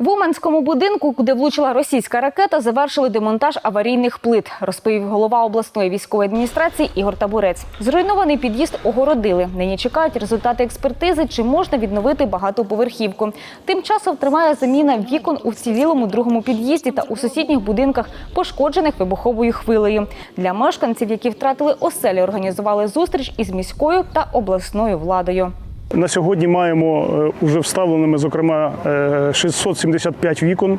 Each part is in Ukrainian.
В Уманському будинку, куди влучила російська ракета, завершили демонтаж аварійних плит, розповів голова обласної військової адміністрації Ігор Табурець. Зруйнований під'їзд огородили. Нині чекають результати експертизи, чи можна відновити багатоповерхівку. Тим часом триває заміна вікон у вцілілому другому під'їзді та у сусідніх будинках, пошкоджених вибуховою хвилею. Для мешканців, які втратили оселі, організували зустріч із міською та обласною владою. На сьогодні маємо вже уже вставленими, зокрема, е, 675 вікон.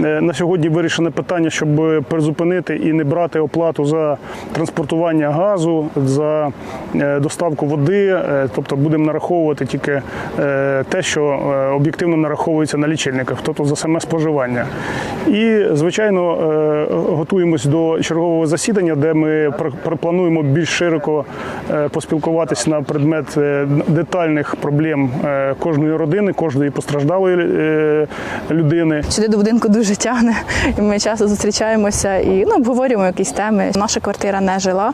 Е, На сьогодні вирішене питання, щоб призупинити і не брати оплату за транспортування газу, за е, доставку води. Е, Тобто будемо нараховувати тільки те, що об'єктивно нараховується на лічильниках, тобто за саме споживання. І, звичайно, готуємось до чергового засідання, де ми плануємо більш широко поспілкуватись на предмет детальних проблем кожної родини, кожної постраждалої людини. Сюди до будинку дуже тягне, і ми часто зустрічаємося і ну, обговорюємо якісь теми. Наша квартира не жила.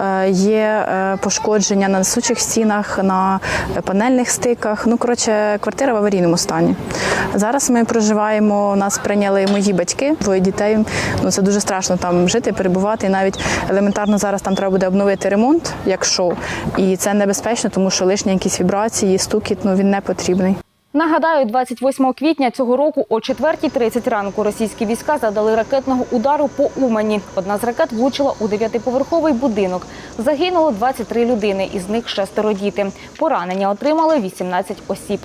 Е, Є е, пошкодження на несучих стінах, на панельних стиках. Ну, коротше, квартира в аварійному стані. Зараз ми проживаємо, нас прийняли мої батьки, двоє дітей. Ну, це дуже страшно там жити, перебувати. І навіть елементарно зараз там треба буде обновити ремонт, якщо. І це небезпечно, тому що лишні якісь вібрації, стукіт, ну, він не потрібний. Нагадаю, 28 квітня цього року о 4.30 ранку російські війська задали ракетного удару по Умані. Одна з ракет влучила у дев'ятиповерховий будинок. Загинуло 23 людини, із них шестеро діти. Поранення отримали 18 осіб.